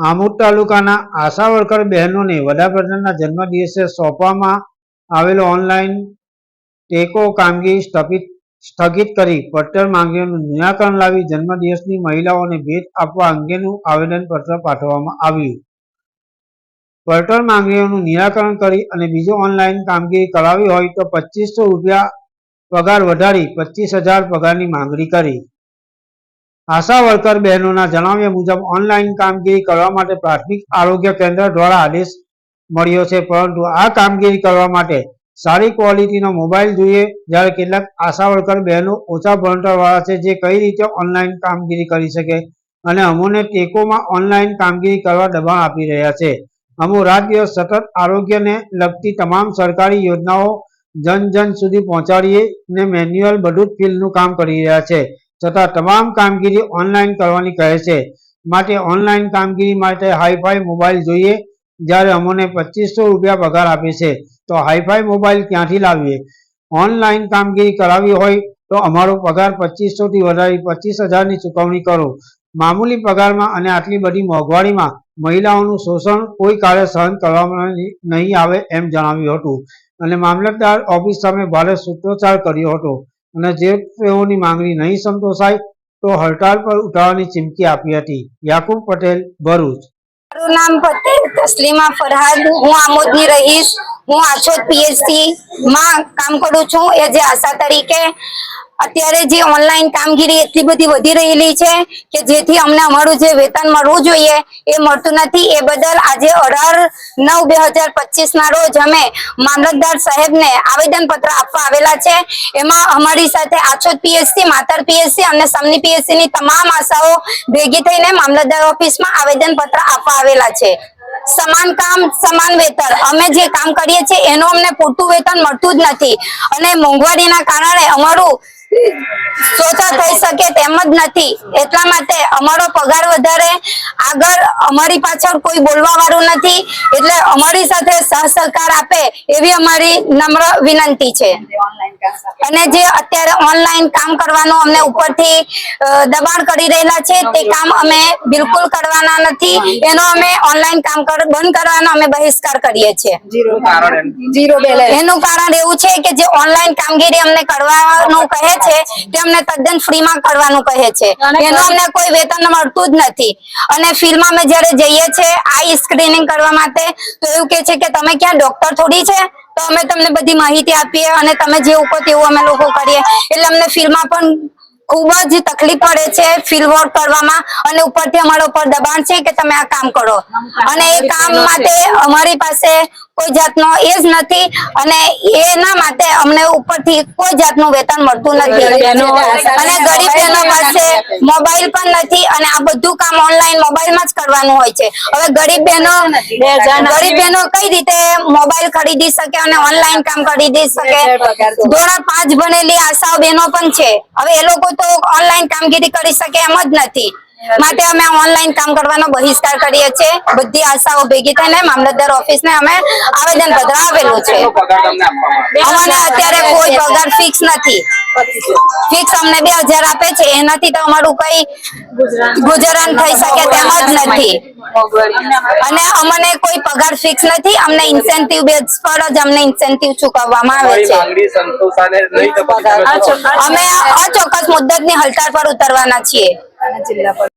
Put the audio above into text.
આમોદ તાલુકાના આશા બહેનોને વડાપ્રધાનના જન્મદિવસે સોંપવામાં આવેલો ઓનલાઈન ટેકો કામગીરી સ્થગિત સ્થગિત કરી પડતર માંગણીઓનું નિરાકરણ લાવી જન્મદિવસની મહિલાઓને ભેટ આપવા અંગેનું આવેદનપત્ર પાઠવવામાં આવ્યું. પડતર માંગણીઓનું નિરાકરણ કરી અને બીજું ઓનલાઈન કામગીરી કરાવી હોય તો પચીસો રૂપિયા પગાર વધારી પચીસ હજાર પગારની માંગણી કરી. આશા વર્કર બહેનોના જણાવ્યા મુજબ ઓનલાઈન કામગીરી કરવા માટે પ્રાથમિક આરોગ્ય કેન્દ્ર દ્વારા આદેશ મળ્યો છે, પરંતુ આ કામગીરી કરવા માટે સારી ક્વોલિટીનો મોબાઈલ જોઈએ, જ્યારે કેટલાક આશા વર્કર બહેનો ઓછા ભણતરવાળા છે, જે કઈ રીતે ઓનલાઈન કામગીરી કરી શકે અને અમોને ટેકોમાં ઓનલાઈન કામગીરી કરવા દબાણ આપી રહ્યા છે. અમો રાત દિવસ સતત આરોગ્યને લગતી તમામ સરકારી યોજનાઓ જન જન સુધી પહોંચાડીએ ને મેન્યુઅલ બધું જ ફિલ્ડનું કામ કરી રહ્યા છે. છતાં તમામ કામગીરી ઓનલાઈન કરવાની કહે છે. માટે ઓનલાઈન કામગીરી માટે હાઈફાઈ મોબાઈલ જોઈએ. જ્યારે અમોને પચીસો રૂપિયા પગાર આપે છે, તો હાઈફાઈ મોબાઈલ ક્યાંથી લાવીએ? ઓનલાઈન કામગીરી કરાવી હોય, તો અમારો પગાર પચીસોથી વધારી, પચીસ હજારની ચૂકવણી કરો. મામૂલી પગારમાં અને આટલી બધી મોંઘવારીમાં મહિલાઓનું શોષણ કોઈ કાળે સહન કરવામાં નહીં આવે એમ જણાવ્યું હતું. અને મામલતદાર ઓફિસ સામે ભારે સૂત્રોચ્ચાર કર્યો હતો. અને જે તેઓની માંગણી નહીં સંતોષાય, તો હડતાળ પર ઉઠાવવાની ચીમકી આપી હતી. યાકુબ પટેલ, ભરૂચ. મારું નામ તસ્લીમા ફરહાદ. હું આમોદની રહીશ. હું આછોદ પીએચસી માં કામ કરું છું. એ જે આશા તરીકે અત્યારે જે ઓનલાઈન કામગીરી એટલી બધી વધી રહેલી છે કે જેથી અમને અમારું જે વેતન મળવું જોઈએ એ મળતું નથી. એ બદલ આજે અઢાર નવ બે હજાર પચીસ ના રોજ અમે મામલતદાર સાહેબને આવેદન પત્ર આપવા આવેલા છે. એમાં અમારી સાથે આછોદ પીએચસી, માતર પીએચસી અને સમની પીએચસી ની તમામ આશાઓ ભેગી થઈને મામલતદાર ઓફિસમાં આવેદન પત્ર આપવા આવેલા છે. સમાન કામ, સમાન વેતન. અમે જે કામ કરીએ છીએ એનું અમને પૂરતું વેતન મળતું જ નથી. અને મોંઘવારીના કારણે અમારું સોતા થઈ શકે તેમ જ નથી. એટલા માટે અમારો પગાર વધારે. આગળ અમારી પાછળ કોઈ બોલવા વાળું નથી. એટલે અમારી સાથે સહસહકાર આપે એવી અમારી નમ્ર વિનંતી છે. અને જે અત્યારે ઓનલાઈન કામ કરવાનું અમને ઉપરથી દબાણ કરી રહેલા છે તે કામ અમે બિલકુલ કરવાના નથી. એનો અમે ઓનલાઈન કામ કર- બંધ કરવાનો અમે બહિષ્કાર કરીએ છીએ. એનું કારણ એવું છે કે જે ઓનલાઈન કામગીરી અમને કરવાનું કહે છે તે અમને તદ્દન ફ્રીમાં કરવાનું કહે છે. એનું અમને કોઈ વેતન મળતું જ નથી. અને ફિલ્ડમાં અમે જ્યારે જઈએ છીએ આઈ સ્ક્રીનિંગ કરવા માટે તો એવું કે છે કે તમે ક્યાં ડોક્ટર થોડી છે? તો અમે તમને બધી માહિતી આપીએ અને તમે જે કહો તેવું અમે લોકો કરીએ. એટલે અમને ફિલ્ડમાં પણ ખૂબ જ તકલીફ પડે છે ફિલ્ડ વર્ક કરવામાં અને ઉપરથી અમારા ઉપર દબાણ છે કે તમે આ કામ કરો. અને એ કામ માટે અમારી પાસે કોઈ જાતનો એ જ નથી અને એના માટે અમને ઉપરથી કોઈ જાતનું વેતન મળતું નથી. અને ગરીબ બહેનો પાસે મોબાઈલ પણ નથી અને આ બધું કામ ઓનલાઈન મોબાઈલમાં જ કરવાનું હોય છે. હવે ગરીબ બહેનો ગરીબ બહેનો કઈ રીતે મોબાઈલ ખરીદી શકે અને ઓનલાઈન કામ ખરીદી શકે? ધોરણ પાંચ ભણેલી આશાઓ બહેનો પણ છે. હવે એ લોકો તો ઓનલાઈન કામગીરી કરી શકે એમ જ નથી. માટે અમે ઓનલાઈન કામ કરવાનો બહિષ્કાર કરીએ છીએ. બધી આશાઓ ભેગી થઈને મામલતદાર ઓફિસ ને અમે આવેદન પત્ર આપેલું છે. અમને અત્યારે કોઈ પગાર ફિક્સ નથી. ફિક્સ અમને બે હજાર આપે છે. એનાથી તો અમારું કઈ ગુજરાન થઈ શકે તેમ જ નથી. અને અમને કોઈ પગાર ફિક્સ નથી. અમને ઇન્સેન્ટિવ બેઝ પર જ અમને ઇન્સેન્ટિવ ચૂકવવામાં આવે છે? અમે અચોક્કસ મુદ્દતની હડતાળ પર ઉતરવાના છીએ. જિલ્લા પર